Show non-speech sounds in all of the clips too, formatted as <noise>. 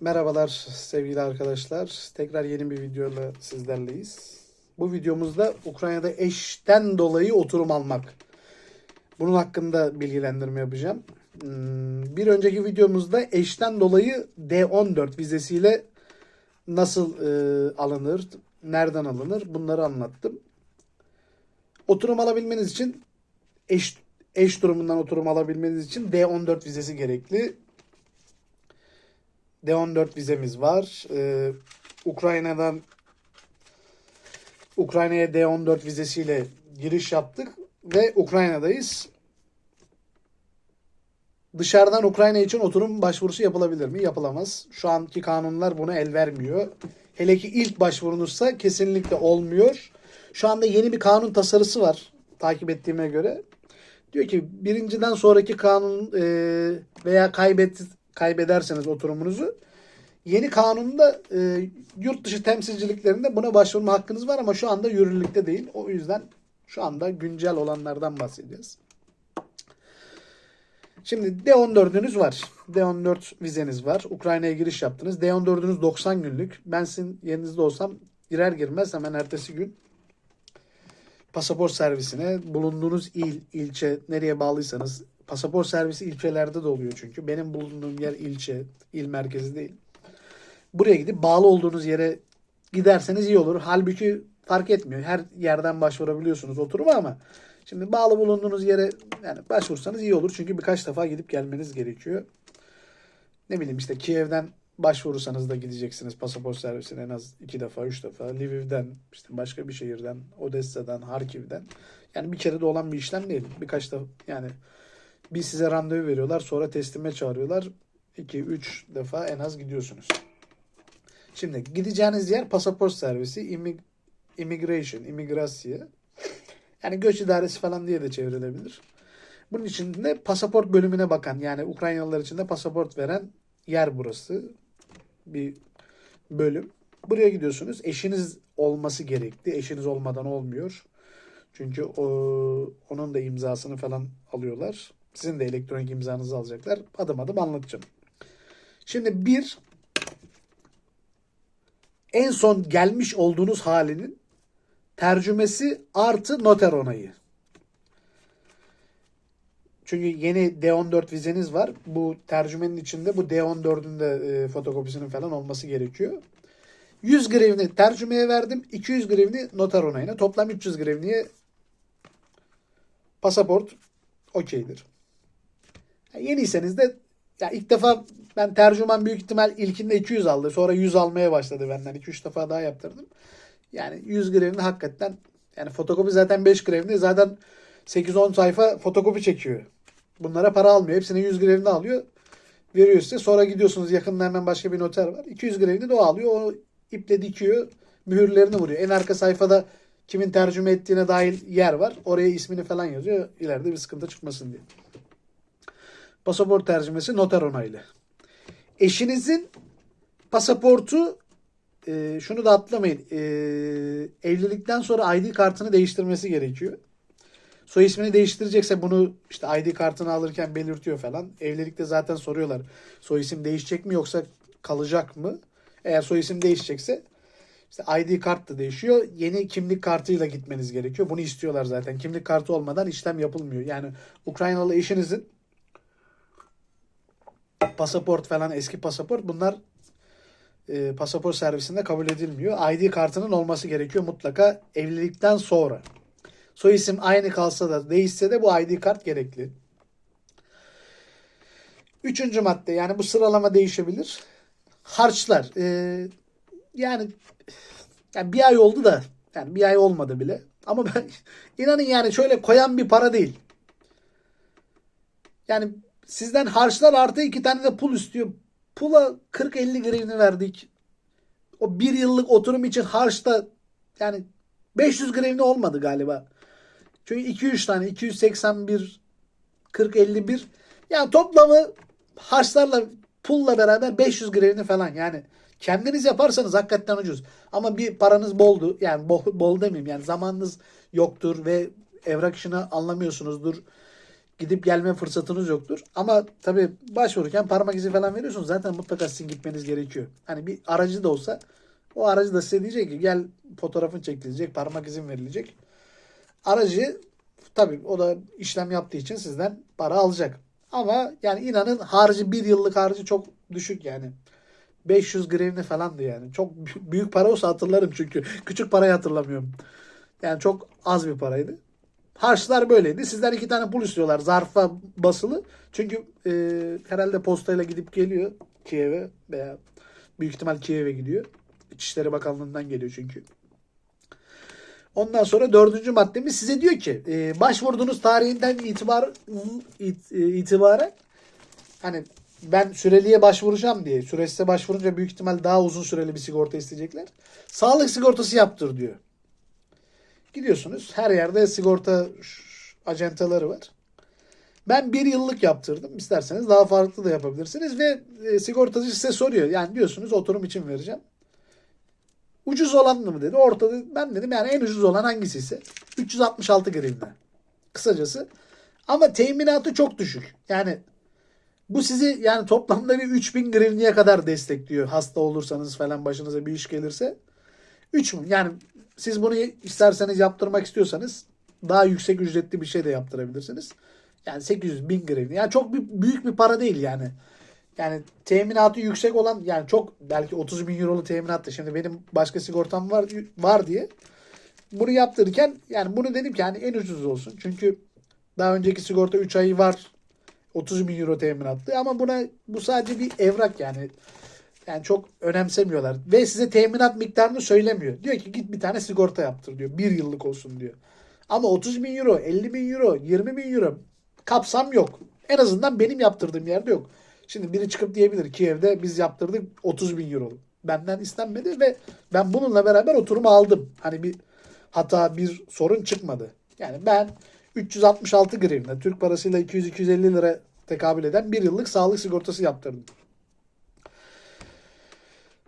Merhabalar sevgili arkadaşlar. Tekrar yeni bir videoyla sizlerleyiz. Bu videomuzda Ukrayna'da eşten dolayı oturum almak. Bunun hakkında bilgilendirme yapacağım. Hmm, Bir önceki videomuzda eşten dolayı D14 vizesiyle nasıl e, alınır, nereden alınır bunları anlattım. Oturum alabilmeniz için eş eş durumundan oturum alabilmeniz için D14 vizesi gerekli. D14 vizemiz var. Ee, Ukrayna'dan Ukrayna'ya D14 vizesiyle giriş yaptık ve Ukrayna'dayız. Dışarıdan Ukrayna için oturum başvurusu yapılabilir mi? Yapılamaz. Şu anki kanunlar buna el vermiyor. Hele ki ilk başvurunuzsa kesinlikle olmuyor. Şu anda yeni bir kanun tasarısı var takip ettiğime göre. Diyor ki birinciden sonraki kanun e, veya kaybet kaybederseniz oturumunuzu yeni kanunda e, yurt dışı temsilciliklerinde buna başvurma hakkınız var ama şu anda yürürlükte değil. O yüzden şu anda güncel olanlardan bahsediyoruz. Şimdi D14'ünüz var. D14 vizeniz var. Ukrayna'ya giriş yaptınız. D14'ünüz 90 günlük. Ben sizin yerinizde olsam girer girmez hemen ertesi gün pasaport servisine bulunduğunuz il, ilçe nereye bağlıysanız pasaport servisi ilçelerde de oluyor çünkü. Benim bulunduğum yer ilçe, il merkezi değil. Buraya gidip bağlı olduğunuz yere giderseniz iyi olur. Halbuki fark etmiyor. Her yerden başvurabiliyorsunuz oturuma ama şimdi bağlı bulunduğunuz yere yani başvursanız iyi olur. Çünkü birkaç defa gidip gelmeniz gerekiyor. Ne bileyim işte Kiev'den başvurursanız da gideceksiniz pasaport servisine en az iki defa, üç defa. Lviv'den, işte başka bir şehirden, Odessa'dan, Harkiv'den. Yani bir kere de olan bir işlem değil. Birkaç da yani bir size randevu veriyorlar sonra teslime çağırıyorlar. 2-3 defa en az gidiyorsunuz. Şimdi gideceğiniz yer pasaport servisi, immig- immigration, imigrasya. Yani göç idaresi falan diye de çevrilebilir. Bunun için de pasaport bölümüne bakan yani Ukraynalılar için de pasaport veren yer burası. Bir bölüm. Buraya gidiyorsunuz. Eşiniz olması gerekli. Eşiniz olmadan olmuyor. Çünkü o, onun da imzasını falan alıyorlar. Sizin de elektronik imzanızı alacaklar. Adım adım anlatacağım. Şimdi bir en son gelmiş olduğunuz halinin tercümesi artı noter onayı. Çünkü yeni D14 vizeniz var. Bu tercümenin içinde bu D14'ün de e, fotokopisinin falan olması gerekiyor. 100 grevini tercümeye verdim. 200 grevini noter onayına. Toplam 300 grevniye pasaport okeydir. Yani yeniyseniz de ya ilk defa ben tercüman büyük ihtimal ilkinde 200 aldı. Sonra 100 almaya başladı benden. 2-3 defa daha yaptırdım. Yani 100 grevini hakikaten yani fotokopi zaten 5 grevini zaten 8-10 sayfa fotokopi çekiyor. Bunlara para almıyor. Hepsini 100 grevini alıyor. Veriyor size. Sonra gidiyorsunuz yakında hemen başka bir noter var. 200 grevini de o alıyor. O iple dikiyor. Mühürlerini vuruyor. En arka sayfada kimin tercüme ettiğine dair yer var. Oraya ismini falan yazıyor. İleride bir sıkıntı çıkmasın diye. Pasaport tercümesi noter onaylı. Eşinizin pasaportu e, şunu da atlamayın. E, evlilikten sonra ID kartını değiştirmesi gerekiyor. Soy ismini değiştirecekse bunu işte ID kartını alırken belirtiyor falan. Evlilikte zaten soruyorlar. Soy isim değişecek mi yoksa kalacak mı? Eğer soy isim değişecekse işte ID kart da değişiyor. Yeni kimlik kartıyla gitmeniz gerekiyor. Bunu istiyorlar zaten. Kimlik kartı olmadan işlem yapılmıyor. Yani Ukraynalı eşinizin pasaport falan eski pasaport bunlar e, pasaport servisinde kabul edilmiyor. ID kartının olması gerekiyor mutlaka evlilikten sonra. Soy isim aynı kalsa da değişse de bu ID kart gerekli. Üçüncü madde yani bu sıralama değişebilir. Harçlar. Ee, yani, yani bir ay oldu da yani bir ay olmadı bile. Ama ben <laughs> inanın yani şöyle koyan bir para değil. Yani sizden harçlar artı iki tane de pul istiyor. Pula 40-50 grevini verdik. O bir yıllık oturum için harçta yani 500 grevini olmadı galiba. Çünkü 2-3 tane 281 40 51 yani toplamı harçlarla pulla beraber 500 grevini falan yani kendiniz yaparsanız hakikaten ucuz. Ama bir paranız boldu yani bol, bol demeyeyim yani zamanınız yoktur ve evrak işini anlamıyorsunuzdur. Gidip gelme fırsatınız yoktur. Ama tabii başvururken parmak izi falan veriyorsunuz. Zaten mutlaka sizin gitmeniz gerekiyor. Hani bir aracı da olsa o aracı da size diyecek ki gel fotoğrafın çekilecek, parmak izin verilecek. Aracı tabii o da işlem yaptığı için sizden para alacak. Ama yani inanın harcı bir yıllık harcı çok düşük yani. 500 grevni falandı yani. Çok bü- büyük para olsa hatırlarım çünkü. Küçük parayı hatırlamıyorum. Yani çok az bir paraydı. Harçlar böyleydi. Sizden iki tane pul istiyorlar. Zarfa basılı. Çünkü e, herhalde postayla gidip geliyor Kiev'e veya büyük ihtimal Kiev'e gidiyor. İçişleri Bakanlığı'ndan geliyor çünkü. Ondan sonra dördüncü maddemiz size diyor ki e, başvurduğunuz tarihinden itibar it- e, itibaren hani ben süreliye başvuracağım diye süresize başvurunca büyük ihtimal daha uzun süreli bir sigorta isteyecekler. Sağlık sigortası yaptır diyor. Gidiyorsunuz her yerde sigorta acentaları var. Ben bir yıllık yaptırdım. İsterseniz daha farklı da yapabilirsiniz ve e, sigortacı size soruyor. Yani diyorsunuz oturum için vereceğim. Ucuz olan mı dedi. Ortada ben dedim yani en ucuz olan hangisi ise 366 grivne. Kısacası. Ama teminatı çok düşük. Yani bu sizi yani toplamda bir 3000 grivniye kadar destekliyor. Hasta olursanız falan başınıza bir iş gelirse. 3 mü? Yani siz bunu isterseniz yaptırmak istiyorsanız daha yüksek ücretli bir şey de yaptırabilirsiniz. Yani 800 bin grivni. Yani çok bir, büyük bir para değil yani. Yani teminatı yüksek olan yani çok belki 30 bin eurolu teminat da şimdi benim başka sigortam var var diye bunu yaptırırken yani bunu dedim ki yani en ucuz olsun. Çünkü daha önceki sigorta 3 ayı var 30 bin euro teminattı ama buna bu sadece bir evrak yani. Yani çok önemsemiyorlar. Ve size teminat miktarını söylemiyor. Diyor ki git bir tane sigorta yaptır diyor. Bir yıllık olsun diyor. Ama 30 bin euro, 50 bin euro, 20 bin euro kapsam yok. En azından benim yaptırdığım yerde yok. Şimdi biri çıkıp diyebilir ki evde biz yaptırdık 30 bin euro. Benden istenmedi ve ben bununla beraber oturumu aldım. Hani bir hata bir sorun çıkmadı. Yani ben 366 grivne Türk parasıyla 200-250 lira tekabül eden bir yıllık sağlık sigortası yaptırdım.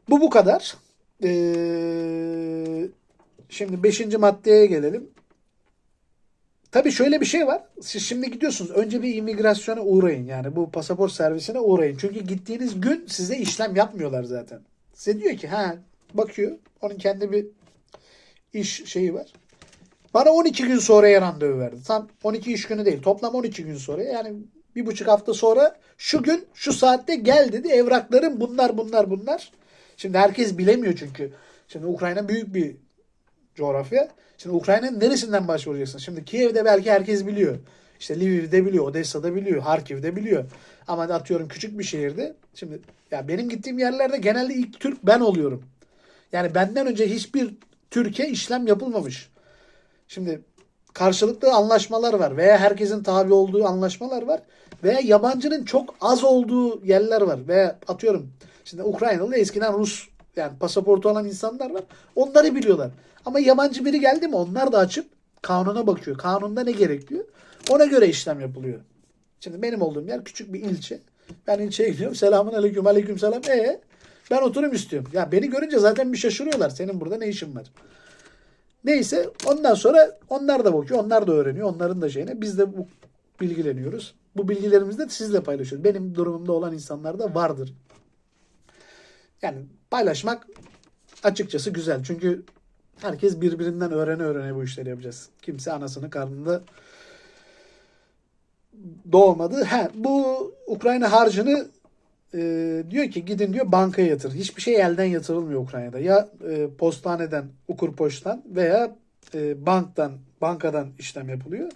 Bu bu kadar. Ee, şimdi 5. maddeye gelelim. Tabii şöyle bir şey var. Siz şimdi gidiyorsunuz. Önce bir imigrasyona uğrayın. Yani bu pasaport servisine uğrayın. Çünkü gittiğiniz gün size işlem yapmıyorlar zaten. Size diyor ki ha bakıyor. Onun kendi bir iş şeyi var. Bana 12 gün sonra randevu verdi. Tam 12 iş günü değil. Toplam 12 gün sonra. Yani bir buçuk hafta sonra şu gün şu saatte gel dedi. Evraklarım bunlar bunlar bunlar. Şimdi herkes bilemiyor çünkü. Şimdi Ukrayna büyük bir coğrafya. Şimdi Ukrayna'nın neresinden başvuracaksın? Şimdi Kiev'de belki herkes biliyor. İşte Lviv'de biliyor, Odessa'da biliyor, Harkiv'de biliyor. Ama atıyorum küçük bir şehirde. Şimdi ya benim gittiğim yerlerde genelde ilk Türk ben oluyorum. Yani benden önce hiçbir Türkiye işlem yapılmamış. Şimdi karşılıklı anlaşmalar var veya herkesin tabi olduğu anlaşmalar var veya yabancının çok az olduğu yerler var veya atıyorum şimdi Ukraynalı eskiden Rus yani pasaportu olan insanlar var. Onları biliyorlar. Ama yabancı biri geldi mi onlar da açıp kanuna bakıyor. Kanunda ne gerekiyor? Ona göre işlem yapılıyor. Şimdi benim olduğum yer küçük bir ilçe. Ben ilçeye gidiyorum. Selamun aleyküm aleyküm selam. E ben oturum istiyorum. Ya beni görünce zaten bir şaşırıyorlar. Senin burada ne işin var? Neyse ondan sonra onlar da bakıyor. Onlar da öğreniyor. Onların da şeyine. Biz de bu bilgileniyoruz. Bu bilgilerimizi de sizle paylaşıyoruz. Benim durumumda olan insanlar da vardır. Yani paylaşmak açıkçası güzel. Çünkü herkes birbirinden öğrene öğrene bu işleri yapacağız. Kimse anasının karnında doğmadı. Ha, bu Ukrayna harcını e, diyor ki gidin diyor bankaya yatır. Hiçbir şey elden yatırılmıyor Ukrayna'da. Ya e, postaneden, Ukurpoş'tan veya e, banktan, bankadan işlem yapılıyor.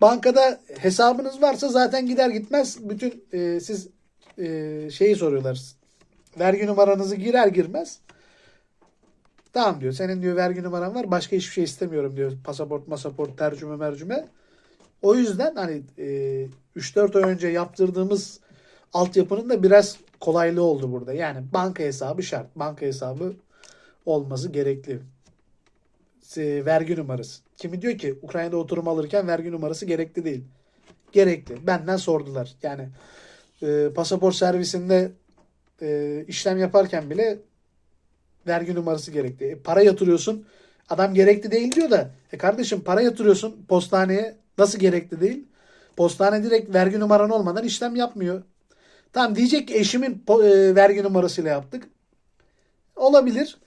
Bankada hesabınız varsa zaten gider gitmez bütün e, siz e, şeyi soruyorlar. Vergi numaranızı girer girmez Tamam diyor. Senin diyor vergi numaran var. Başka hiçbir şey istemiyorum diyor. Pasaport, masaport, tercüme, mercüme. O yüzden hani e, 3-4 ay önce yaptırdığımız altyapının da biraz kolaylığı oldu burada. Yani banka hesabı şart. Banka hesabı olması gerekli. E, vergi numarası. Kimi diyor ki Ukrayna'da oturum alırken vergi numarası gerekli değil. Gerekli. Benden sordular. Yani e, pasaport servisinde e, işlem yaparken bile vergi numarası gerekli. E, para yatırıyorsun. Adam gerekli değil diyor da. E kardeşim para yatırıyorsun postaneye. Nasıl gerekli değil? Postane direkt vergi numaran olmadan işlem yapmıyor. Tamam diyecek ki eşimin e, vergi numarasıyla yaptık. Olabilir.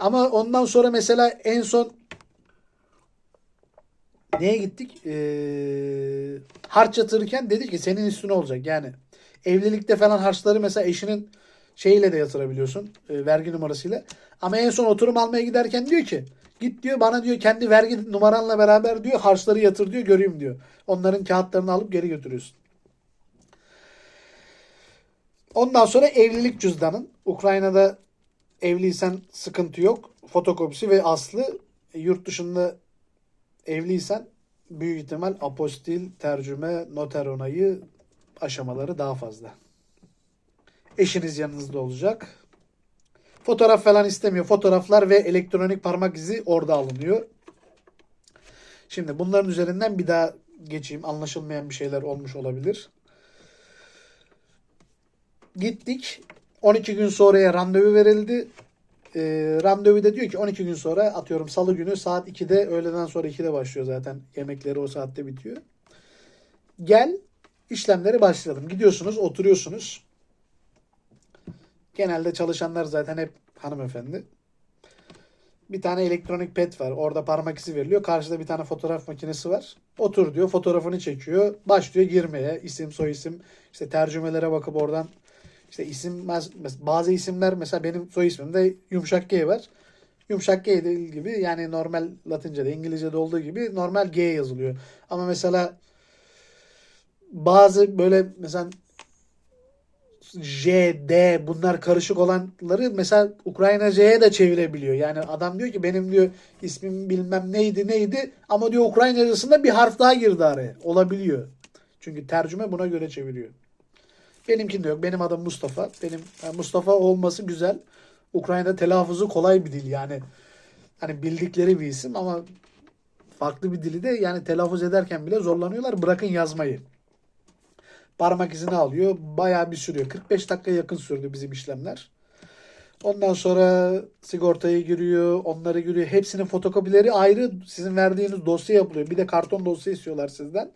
Ama ondan sonra mesela en son neye gittik? Ee, harç yatırırken dedi ki senin üstüne olacak. Yani evlilikte falan harçları mesela eşinin şeyiyle de yatırabiliyorsun. e, vergi numarasıyla. Ama en son oturum almaya giderken diyor ki git diyor bana diyor kendi vergi numaranla beraber diyor harçları yatır diyor göreyim diyor. Onların kağıtlarını alıp geri götürüyorsun. Ondan sonra evlilik cüzdanın. Ukrayna'da evliysen sıkıntı yok. Fotokopisi ve aslı E, yurt dışında evliysen büyük ihtimal apostil, tercüme, noter onayı aşamaları daha fazla. Eşiniz yanınızda olacak. Fotoğraf falan istemiyor. Fotoğraflar ve elektronik parmak izi orada alınıyor. Şimdi bunların üzerinden bir daha geçeyim. Anlaşılmayan bir şeyler olmuş olabilir. Gittik. 12 gün sonraya randevu verildi. E, randevu da diyor ki 12 gün sonra atıyorum salı günü saat 2'de öğleden sonra 2'de başlıyor zaten. Yemekleri o saatte bitiyor. Gel işlemleri başlayalım. Gidiyorsunuz oturuyorsunuz. Genelde çalışanlar zaten hep hanımefendi. Bir tane elektronik pet var. Orada parmak izi veriliyor. Karşıda bir tane fotoğraf makinesi var. Otur diyor. Fotoğrafını çekiyor. Başlıyor girmeye. İsim, soy isim. işte tercümelere bakıp oradan işte isim bazı isimler mesela benim soy ismimde yumuşak G var. Yumuşak G değil gibi yani normal Latince'de İngilizce'de olduğu gibi normal G yazılıyor. Ama mesela bazı böyle mesela J, D bunlar karışık olanları mesela Ukrayna J'ye de çevirebiliyor. Yani adam diyor ki benim diyor ismim bilmem neydi neydi ama diyor Ukraynacasında bir harf daha girdi araya. Olabiliyor. Çünkü tercüme buna göre çeviriyor. Benimkinde yok. Benim adım Mustafa. Benim yani Mustafa olması güzel. Ukrayna'da telaffuzu kolay bir dil yani. Hani bildikleri bir isim ama farklı bir dili de yani telaffuz ederken bile zorlanıyorlar. Bırakın yazmayı. Parmak izini alıyor. Bayağı bir sürüyor. 45 dakika yakın sürdü bizim işlemler. Ondan sonra sigortayı giriyor, onları giriyor. Hepsinin fotokopileri ayrı sizin verdiğiniz dosya yapılıyor. Bir de karton dosya istiyorlar sizden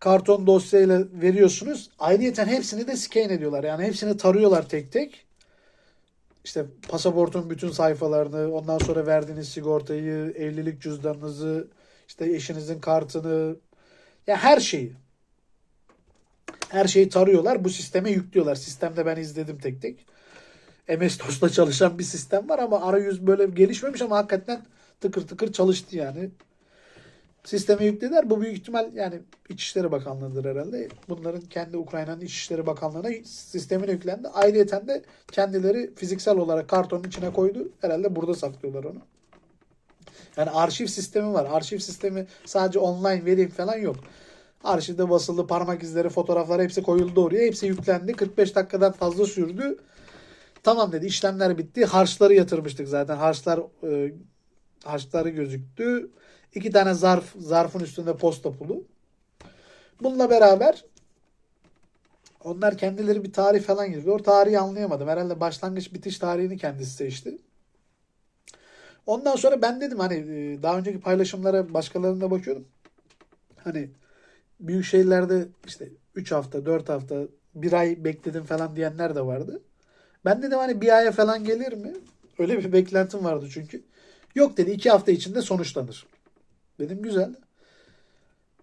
karton dosyayla veriyorsunuz. Ayrıyeten hepsini de scan ediyorlar. Yani hepsini tarıyorlar tek tek. İşte pasaportun bütün sayfalarını, ondan sonra verdiğiniz sigortayı, evlilik cüzdanınızı, işte eşinizin kartını, ya yani her şeyi. Her şeyi tarıyorlar. Bu sisteme yüklüyorlar. Sistemde ben izledim tek tek. MS-DOS'ta çalışan bir sistem var ama arayüz böyle gelişmemiş ama hakikaten tıkır tıkır çalıştı yani sisteme yüklediler. Bu büyük ihtimal yani İçişleri Bakanlığı'dır herhalde. Bunların kendi Ukrayna'nın İçişleri Bakanlığı'na sistemine yüklendi. Ayrıyeten de kendileri fiziksel olarak kartonun içine koydu. Herhalde burada saklıyorlar onu. Yani arşiv sistemi var. Arşiv sistemi sadece online veri falan yok. Arşivde basılı parmak izleri, fotoğraflar hepsi koyuldu oraya. Hepsi yüklendi. 45 dakikadan fazla sürdü. Tamam dedi işlemler bitti. Harçları yatırmıştık zaten. Harçlar e, harçları gözüktü. İki tane zarf, zarfın üstünde posta pulu. Bununla beraber onlar kendileri bir tarih falan yazıyor. Tarihi anlayamadım. Herhalde başlangıç bitiş tarihini kendisi seçti. Ondan sonra ben dedim hani e, daha önceki paylaşımlara başkalarına bakıyordum. Hani büyük şehirlerde işte 3 hafta, 4 hafta, 1 ay bekledim falan diyenler de vardı. Ben dedim hani bir aya falan gelir mi? Öyle bir beklentim vardı çünkü. Yok dedi 2 hafta içinde sonuçlanır. Dedim güzel.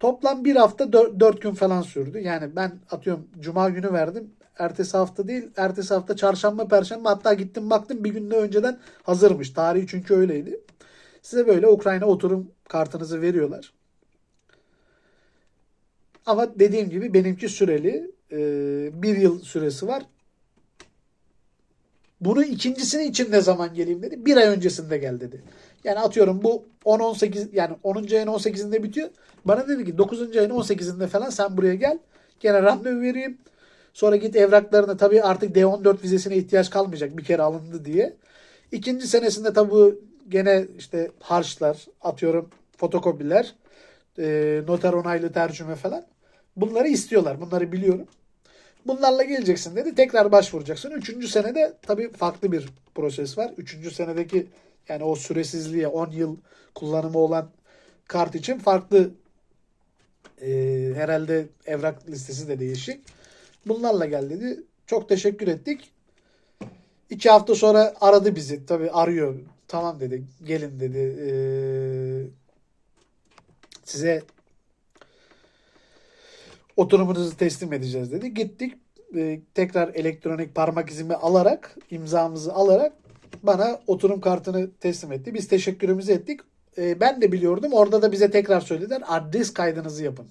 Toplam bir hafta dört, gün falan sürdü. Yani ben atıyorum cuma günü verdim. Ertesi hafta değil. Ertesi hafta çarşamba, perşembe hatta gittim baktım bir günde önceden hazırmış. Tarihi çünkü öyleydi. Size böyle Ukrayna oturum kartınızı veriyorlar. Ama dediğim gibi benimki süreli. bir yıl süresi var. Bunu ikincisini için ne zaman geleyim dedi. Bir ay öncesinde gel dedi. Yani atıyorum bu 10-18 yani 10. ayın 18'inde bitiyor. Bana dedi ki 9. ayın 18'inde falan sen buraya gel. Gene randevu vereyim. Sonra git evraklarını tabii artık D14 vizesine ihtiyaç kalmayacak bir kere alındı diye. İkinci senesinde tabii gene işte harçlar atıyorum fotokopiler e, noter onaylı tercüme falan. Bunları istiyorlar. Bunları biliyorum. Bunlarla geleceksin dedi. Tekrar başvuracaksın. Üçüncü senede tabii farklı bir proses var. Üçüncü senedeki yani o süresizliğe 10 yıl kullanımı olan kart için farklı Ee, herhalde evrak listesi de değişik. Bunlarla gel dedi. Çok teşekkür ettik. İki hafta sonra aradı bizi. Tabii arıyor. Tamam dedi. Gelin dedi. Ee, size oturumunuzu teslim edeceğiz dedi. Gittik. Ee, tekrar elektronik parmak izimi alarak, imzamızı alarak bana oturum kartını teslim etti. Biz teşekkürümüzü ettik. Ee, ben de biliyordum. Orada da bize tekrar söylediler. Adres kaydınızı yapın.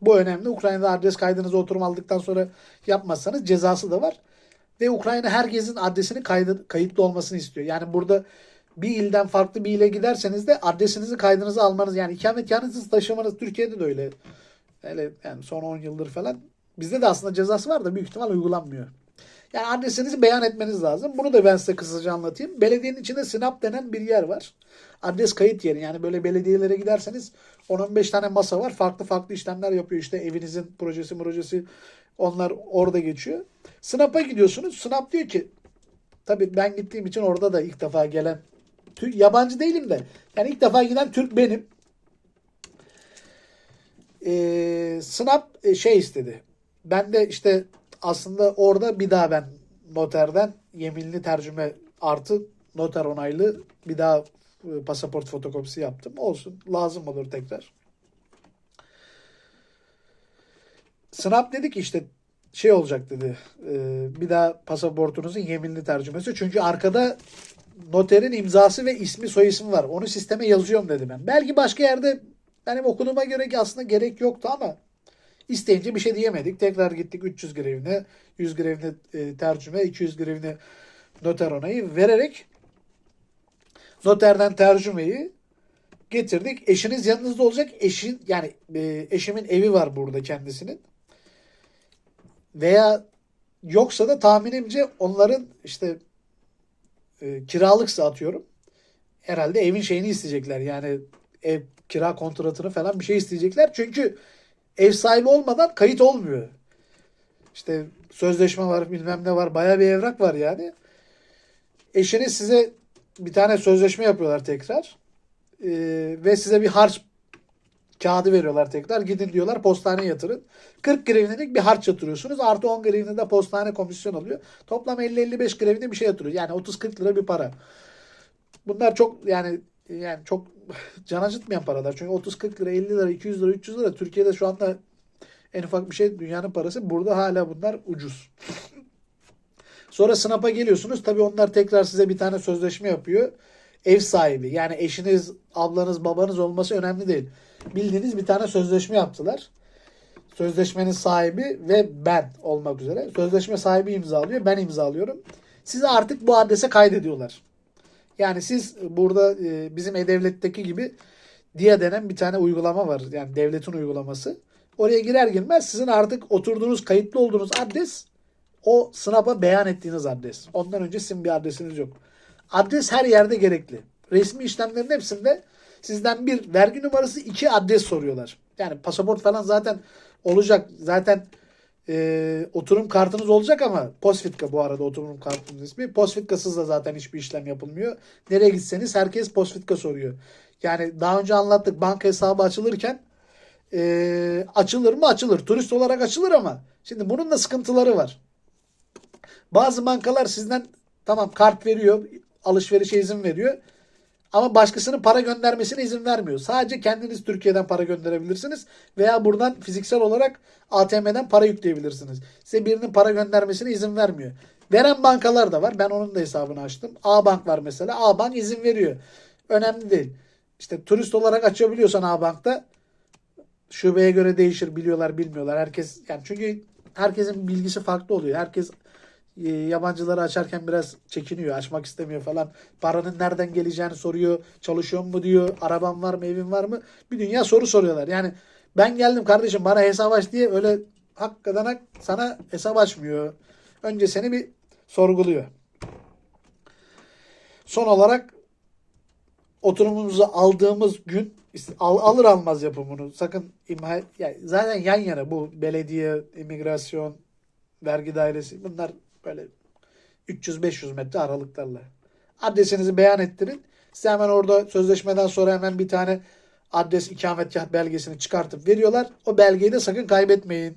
Bu önemli. Ukrayna'da adres kaydınızı oturum aldıktan sonra yapmazsanız cezası da var. Ve Ukrayna herkesin adresinin kaydı, kayıtlı olmasını istiyor. Yani burada bir ilden farklı bir ile giderseniz de adresinizi kaydınızı almanız yani ikametgahınızı taşımanız Türkiye'de de öyle. Öyle yani son 10 yıldır falan. Bizde de aslında cezası var da büyük ihtimal uygulanmıyor. Yani adresinizi beyan etmeniz lazım. Bunu da ben size kısaca anlatayım. Belediyenin içinde Sinap denen bir yer var. Adres kayıt yeri. Yani böyle belediyelere giderseniz 10-15 tane masa var. Farklı farklı işlemler yapıyor. İşte evinizin projesi projesi onlar orada geçiyor. Sinap'a gidiyorsunuz. Sinap diyor ki tabii ben gittiğim için orada da ilk defa gelen yabancı değilim de yani ilk defa giden Türk benim. Ee, Snap e, şey istedi. Ben de işte aslında orada bir daha ben noterden yeminli tercüme artı noter onaylı bir daha e, pasaport fotokopisi yaptım. Olsun lazım olur tekrar. Snap dedi ki işte şey olacak dedi. e, bir daha pasaportunuzun yeminli tercümesi. Çünkü arkada noterin imzası ve ismi soy ismi var. Onu sisteme yazıyorum dedi ben. Belki başka yerde benim okuduğuma göre ki aslında gerek yoktu ama isteyince bir şey diyemedik. Tekrar gittik 300 grevine, 100 grevine e, tercüme, 200 grevine noter onayı vererek noterden tercümeyi getirdik. Eşiniz yanınızda olacak. Eşin yani e, eşimin evi var burada kendisinin. Veya yoksa da tahminimce onların işte e, kiralıksa atıyorum. Herhalde evin şeyini isteyecekler. Yani ev kira kontratını falan bir şey isteyecekler. Çünkü ev sahibi olmadan kayıt olmuyor. İşte sözleşme var bilmem ne var. Baya bir evrak var yani. Eşiniz size bir tane sözleşme yapıyorlar tekrar. E, ve size bir harç kağıdı veriyorlar tekrar. Gidin diyorlar postaneye yatırın. 40 grevinilik bir harç yatırıyorsunuz. Artı 10 grevini de postane komisyon alıyor. Toplam 50-55 grevini bir şey yatırıyor. Yani 30-40 lira bir para. Bunlar çok yani yani çok <laughs> can acıtmayan paralar. Çünkü 30-40 lira, 50 lira, 200 lira, 300 lira Türkiye'de şu anda en ufak bir şey dünyanın parası. Burada hala bunlar ucuz. <laughs> Sonra sınava geliyorsunuz. Tabii onlar tekrar size bir tane sözleşme yapıyor. Ev sahibi yani eşiniz, ablanız, babanız olması önemli değil. Bildiğiniz bir tane sözleşme yaptılar. Sözleşmenin sahibi ve ben olmak üzere. Sözleşme sahibi imzalıyor, ben imzalıyorum. Sizi artık bu adrese kaydediyorlar. Yani siz burada e, bizim E-Devlet'teki gibi DIA denen bir tane uygulama var. Yani devletin uygulaması. Oraya girer girmez sizin artık oturduğunuz, kayıtlı olduğunuz adres o sınava beyan ettiğiniz adres. Ondan önce sizin bir adresiniz yok. Adres her yerde gerekli. Resmi işlemlerin hepsinde sizden bir vergi numarası iki adres soruyorlar. Yani pasaport falan zaten olacak. Zaten e, oturum kartınız olacak ama Postfitka bu arada oturum kartının ismi. Postfitkasız da zaten hiçbir işlem yapılmıyor. Nereye gitseniz herkes Postfitka soruyor. Yani daha önce anlattık banka hesabı açılırken e, açılır mı açılır. Turist olarak açılır ama şimdi bunun da sıkıntıları var. Bazı bankalar sizden tamam kart veriyor, alışverişe izin veriyor. Ama başkasının para göndermesine izin vermiyor. Sadece kendiniz Türkiye'den para gönderebilirsiniz veya buradan fiziksel olarak ATM'den para yükleyebilirsiniz. Size birinin para göndermesine izin vermiyor. Veren bankalar da var. Ben onun da hesabını açtım. A Bank var mesela. A Bank izin veriyor. Önemli değil. İşte turist olarak açabiliyorsan A Bank'ta şubeye göre değişir. Biliyorlar, bilmiyorlar. Herkes yani çünkü herkesin bilgisi farklı oluyor. Herkes e, yabancıları açarken biraz çekiniyor. Açmak istemiyor falan. Paranın nereden geleceğini soruyor. Çalışıyor mu diyor. Araban var mı? Evin var mı? Bir dünya soru soruyorlar. Yani ben geldim kardeşim bana hesap aç diye öyle hakikaten sana hesap açmıyor. Önce seni bir sorguluyor. Son olarak oturumumuzu aldığımız gün al, alır almaz yapımını sakın imha yani zaten yan yana bu belediye, imigrasyon, vergi dairesi bunlar böyle 300-500 metre aralıklarla. Adresinizi beyan ettirin. Size hemen orada sözleşmeden sonra hemen bir tane adres ikametgah belgesini çıkartıp veriyorlar. O belgeyi de sakın kaybetmeyin.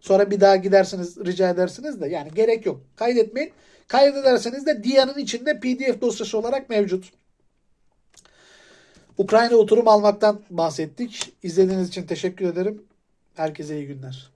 Sonra bir daha gidersiniz rica edersiniz de yani gerek yok. Kaydetmeyin. Kaydederseniz de DIA'nın içinde PDF dosyası olarak mevcut. Ukrayna oturum almaktan bahsettik. İzlediğiniz için teşekkür ederim. Herkese iyi günler.